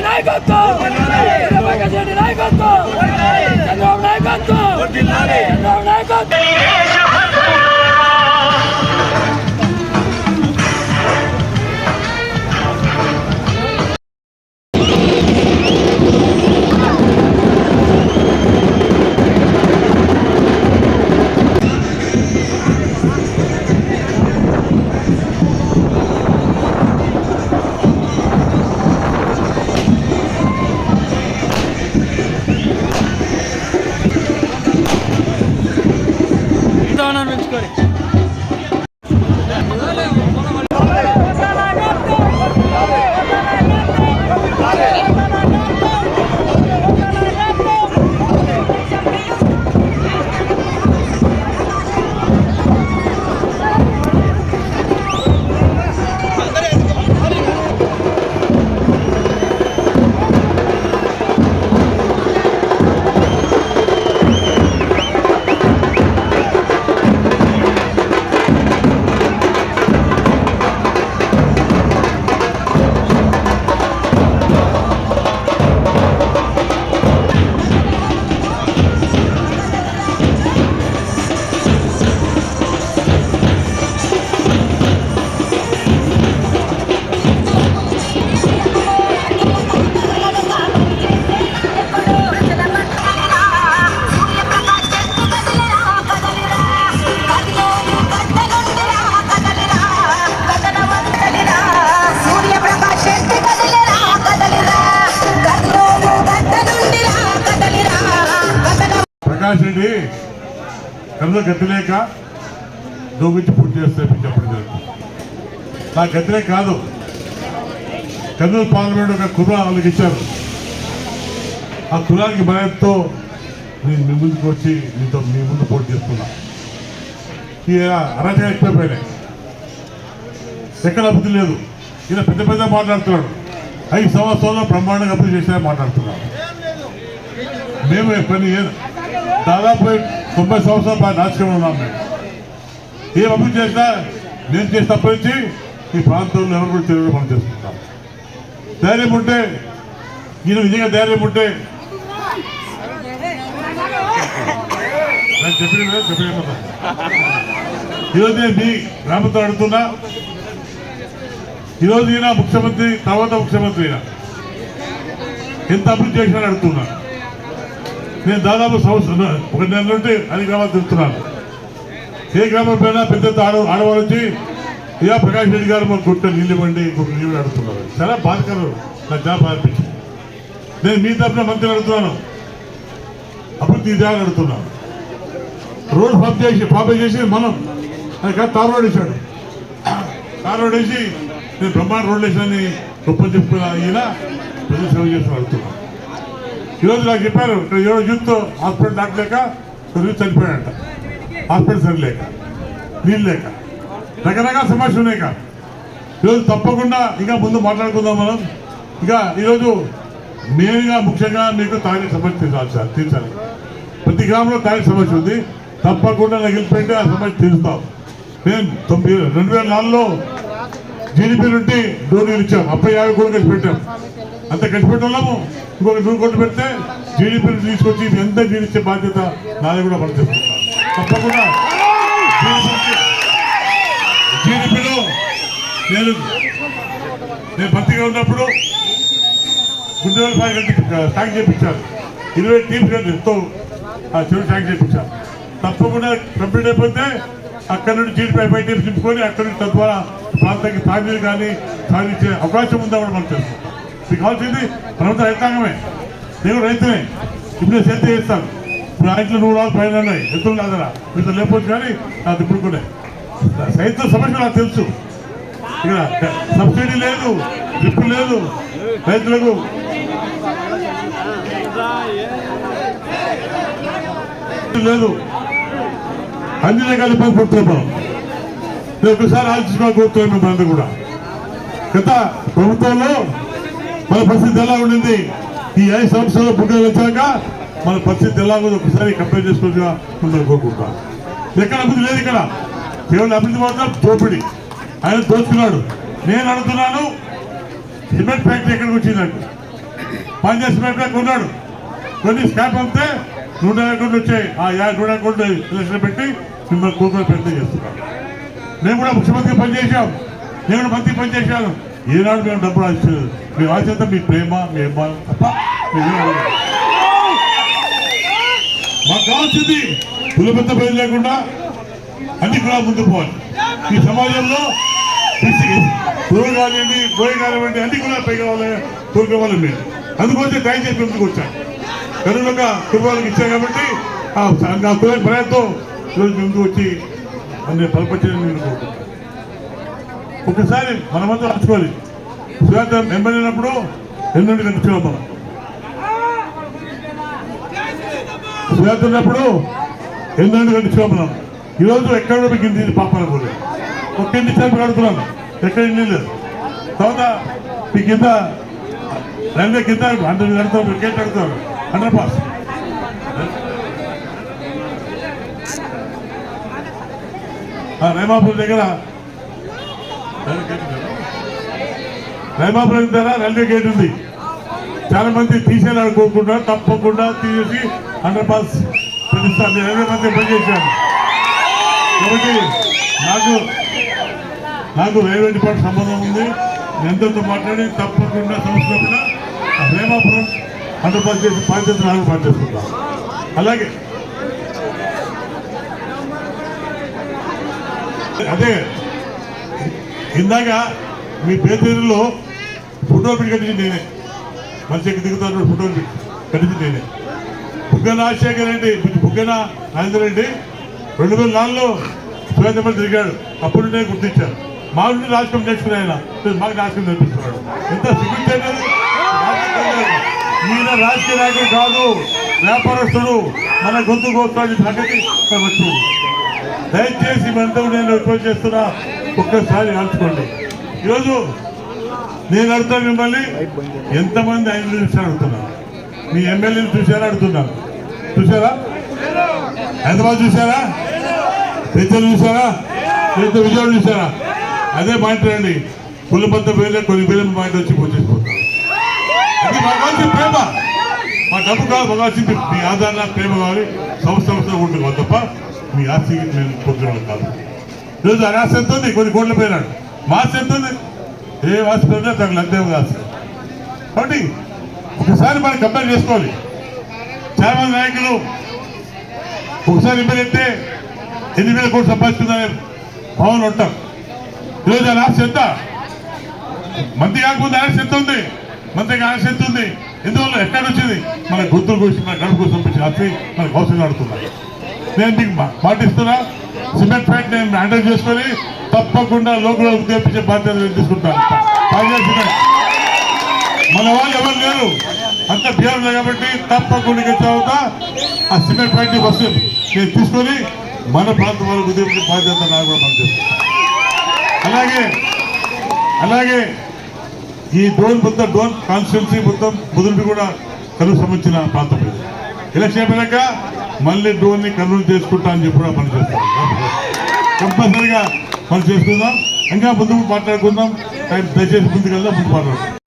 నాయకత్వం! నాయకత్వం ప్రకాష్ రెడ్డి కన్ను గతిలేక దూగించి పూర్తి చేస్తే చెప్పడం జరుగుతుంది. నా గతిలే కాదు. కర్నూలు పార్లమెంట్ ఒక కుర్ర వాళ్ళకి ఇచ్చారు ఆ కులానికి భయంతో నేను మీ ముందుకు వచ్చి మీతో మీ ముందు పోటీ చేస్తున్నా. ఈ అరాచకాలు ఎక్కువైపోయినాయి ఎక్కడ అభివృద్ధి లేదు. ఇలా పెద్ద పెద్ద మాట్లాడుతున్నాడు. ఐదు సంవత్సరాల్లో బ్రహ్మాండంగా అభివృద్ధి చేసినా మాట్లాడుతున్నాడు. మేము పని ఏదో దాదాపు తొంభై సంవత్సరాల బాగా నాశనం ఉన్నాం మేము. ఏం అభివృద్ధి చేసినా నేను చేసి తప్పించి నుంచి ఈ ప్రాంతంలో ఎవరు కూడా తెలియదు మనం చేసుకుంటాం ధైర్యం ఉంటే నేను నిజంగా ధైర్యం ఉంటే నేను చెప్పిన చెప్పిన ఈరోజు నేను మీ గ్రామంతో అడుగుతున్నా ఈరోజు ఈయన ముఖ్యమంత్రి తర్వాత ముఖ్యమంత్రి ఈయన. ఎంత అభివృద్ధి చేసినా అడుగుతున్నా నేను దాదాపు సంవత్సరం ఒక నెల నుండి అన్ని గ్రామాలు తిరుగుతున్నాను. ఏ గ్రామం పైన పెద్ద ఆడ ఆడవాళ్ళు వచ్చి ఇక ప్రకాష్ రెడ్డి గారు మన కొట్టే నీళ్ళు ఇవ్వండి ఇంకొక నీళ్ళు అడుగుతున్నారు చాలా బాధకరం నాకు చాలా బాధ అనిపించింది. నేను మీ తరఫున మంత్రి అడుగుతున్నాను. అభివృద్ధి ఇదేమని అడుగుతున్నాను. రోడ్ పంప్ చేసి పాప చేసి మనం అది కాదు రోడ్ వేసాడు తారు రోడ్ వేసి నేను బ్రహ్మాండ రోడ్ వేసాని గొప్ప చెప్పుకున్న ఈయన ప్రజలు సేవ చేసిన అడుగుతున్నాను. ఈరోజు నాకు చెప్పారు. ఇక్కడ ఈరోజు యూత్ హాస్పిటల్ దాటలేక చదువు చనిపోయాడంట. హాస్పిటల్ సరిలేక నీళ్ళు లేక రకరకాల సమస్యలు ఉన్నాయి ఇక. ఈరోజు తప్పకుండా ఇంకా ముందు మాట్లాడుకుందాం మనం. ఇంకా ఈరోజు మెయిన్గా ముఖ్యంగా మీకు తాగి సమస్య తీర్చాలి సార్ తీర్చాలి. ప్రతి గ్రామంలో తాగి సమస్య ఉంది. తప్పకుండా నాకు గెలిపెట్టి ఆ సమస్య తీరుస్తాం. నేను తొమ్మిది రెండు వేల నాలుగులో జీడిపి నుండి డోర్ ఇచ్చాం. అప్పుడు యాభై కోట్లు కలిసి పెట్టాం. అంత కలిసి పెట్టాము ఇంకొక నూరు కోట్లు పెడితే జీడిపి తీసుకొచ్చి ఎంత జీవించే బాధ్యత నాది కూడా పడుతుంది తప్పకుండా జీడిపిలో నేను నేను భర్తీగా ఉన్నప్పుడు గుండెల కలిసి ట్యాంక్ చేయించాను ఇరవై టీమ్స్ ఎంతో ఆ చెరువు ట్యాంక్ చేయించాను తప్పకుండా కంప్లీట్ అయిపోతే అక్కడ నుండి జీడిపై పై టీమ్స్ నింపుకొని అక్కడ నుండి తద్వారా ప్రాంతానికి తాగునీరు కానీ సాధించే అవకాశం ఉందా కూడా మనం తెలుసుకుంటాం. మీకు కావాల్సింది ప్రభుత్వ రైతాంగమే. నేను రైతునే. ఇప్పుడు సేద్యం చేస్తాను. ఇప్పుడు ఆ నూరు రోజులు పైన ఉన్నాయి. ఎత్తులు కాదరా మీతో లేకపోతే కానీ అది ఇప్పుడు కూడా రైతుల సమస్య నాకు తెలుసు. ఇక్కడ సబ్సిడీ లేదు డ్రిప్ లేదు. రైతులకు లేదు. అన్ని రకాల ఇబ్బంది పడుతున్నాం నేను ఒకసారి ఆలోచించుకోవాలి కోరుతున్నాం మేము అందరూ కూడా. గత ప్రభుత్వంలో మన పరిస్థితి ఎలా ఉండింది? ఈ ఐదు సంవత్సరాలు పుట్టిన వచ్చాక మన పరిస్థితి ఎలా ఉందో ఒకసారి కంపేర్ చేసుకుంటా ఉందని కోరుకుంటాం ఎక్కడ అభివృద్ధి లేదు ఇక్కడ. కేవలం అభివృద్ధి మాత్రం దోపిడి. ఆయన దోచుకున్నాడు. నేను అడుగుతున్నాను సిమెంట్ ఫ్యాక్టరీ ఎక్కడికి వచ్చిందంటే పంజాబ్ సిమెంట్ ఫ్యాక్టరీ ఉన్నాడు. కొన్ని స్కాప్ అంతే నూట యాభై కోట్లు వచ్చాయి. ఆ యాభై నూట యాభై కోట్లు ఎలక్షన్ పెట్టి మిమ్మల్ని కోరుకునే ప్రయత్నం చేస్తున్నాను మేము కూడా ముఖ్యమంత్రి పనిచేశాం. నేను కూడా మంత్రి పనిచేశాను. ఈనాడు మేము డబ్బులు ఆశించలేదు. మేము ఆశంతా మీ ప్రేమ మీ అభిమానం తప్ప మాకు కావాల్సింది కులబెత్త పేరు లేకుండా అన్ని కూడా ముందు పోవాలి. ఈ సమాజంలో పురుగు కానివ్వండి బోయ కానివ్వండి అన్ని కూడా పై కావాలి కోరుకోవాలి మీరు అందుకోసం దయచేసి ముందుకు వచ్చాను. కనుక కుటుంబాలకు ఇచ్చాను కాబట్టి ఆ సంఘ ప్రయత్నం ఈరోజు ముందుకు వచ్చి అన్ని పలపచ్చని నేను కోరుకుంటాను ఒకసారి మన మంది నడుచుకోవాలి. సుజాత ఎమ్మెల్యే అయినప్పుడు ఎన్నుండి కనిపించాం మనం సుజాత ఉన్నప్పుడు ఎన్నుండి కనిపించాం మనం ఈరోజు ఎక్కడ మీకు ఇంటి పాపాల కూడా ఒక్క ఇంటి సార్లు కడుతున్నాను ఎక్కడ ఇల్లు? లేదు తర్వాత మీ కింద రైల్వే కింద అందరు కడతాం వికెట్ కడతాం అండర్ పాస్. రైమాపూర్ దగ్గర రైమాపురం దగ్గర రైల్వే గేట్ ఉంది. చాలా మంది తీసేయాలని కోరుకుంటున్నారు తప్పకుండా తీసేసి అండర్ పాస్ ప్రతిస్తాను నేను ఇరవై మంది పనిచేశాను కాబట్టి నాకు నాకు రైల్వే డిపార్ట్ సంబంధం ఉంది. నేను ఎంతతో మాట్లాడి తప్పకుండా సంస్థ కూడా అండర్ పాస్ చేసి బాధ్యత నాకు పనిచేసుకుంటాను అలాగే అదే ఇందాక మీ పేదరిలో ఫోటో పెట్టి కట్టింది నేనే. మనిషికి దిగుతాను ఫోటో పెట్టి నేనే. బుగ్గన రాజశేఖర్ రెడ్డి బుగ్గన నరేంద్ర రెడ్డి రెండు వేల నాలుగులో సురేంద్ర తిరిగాడు. అప్పుడు నేను గుర్తించాను మా నుండి రాజకీయం నేర్చుకుని ఆయన. మాకు రాజకీయం నేర్పిస్తున్నాడు. ఎంత సిగ్గుంటేనది ఈయన రాజకీయ నాయకుడు కాదు. వ్యాపారస్తుడు. మన గొంతు కోస్తాడు సంగతి. దయచేసి మనతో నేను రిక్వెస్ట్ చేస్తున్నా. ఒక్కసారి ఆల్చుకోండి ఈరోజు నేను అడుగుతాను మిమ్మల్ని ఎంతమంది ఐదు నిమిషాలు అడుగుతున్నాను. మీ ఎమ్మెల్యేలు చూసారా అడుగుతున్నాను. చూసారా హైదరాబాద్ చూసారా పెద్దలు చూసారా పెద్ద విజయవాడ చూసారా అదే మాట్లాడండి పుల్లపంత పేర్లే కొన్ని పేర్లు మా ఇంటి వచ్చి పూజించుకుంటారు అది కావాల్సిన ప్రేమ. మా డబ్బు కాదు మాకు కావాల్సింది మీ ఆధార ప్రేమ కావాలి. సంస్థ సంస్థ ఉంటుంది తప్ప మీ ఆస్తికి మేము పొందడం కాదు. ఈరోజు ఆ ఎంత ఉంది? కొన్ని కోట్ల పోయినాడు మాస్ ఎంత ఉంది? ఏ మాస్ పోయినా తనకు అంతే కాదు కాబట్టి ఒకసారి మనం కంపేర్ చేసుకోవాలి. చాలా మంది నాయకులు ఒకసారి ఇబ్బంది అయితే ఎన్ని వేల కోట్లు సంపాదిస్తుందని భావన ఉంటాం. ఈరోజు ఆ రాశి ఎంత? మంత్రి కాకపోతే ఆశ ఎంత ఉంది? మంత్రికి ఆశ ఎంత ఉంది? ఎందువల్ల ఎక్కడ వచ్చింది? మన గుర్తులు కోసం మన గడుపు కోసం పెంచిన ఆస్తి మనకు నేను నీకు పాటిస్తున్నా సిమెంట్ ఫ్యాక్ట్ నేను హ్యాండిల్ చేసుకొని తప్పకుండా లోకల్ తెప్పించే బాధ్యత నేను తీసుకుంటాను. మన వాళ్ళు ఎవరు లేరు. అంత బీఆర్ కాబట్టి తప్పకుండా తర్వాత ఆ సిమెంట్ ఫ్యాక్టరీ బస్సు నేను తీసుకొని మన ప్రాంతం వాళ్ళకు ఉద్యోగించే బాధ్యత నాకు కూడా పనిచేస్తాను అలాగే అలాగే ఈ డోన్ మొత్తం డోన్ కాన్స్టిట్యున్సీ మొత్తం ముదురుపి కూడా కరువు సంబంధించిన ప్రాంతం ఎలక్షన్ అయిపోయాక మళ్ళీ డోన్ని కర్నూలు చేసుకుంటా అని చెప్పి పనిచేస్తాం పని చేస్తాం. కంపల్సరిగా పని చేసుకుందాం. ఇంకా ముందు మాట్లాడుకుందాం. టైం దయచేసి ముందుకెళ్దాం ముందు మాట్లాడుకుందాం.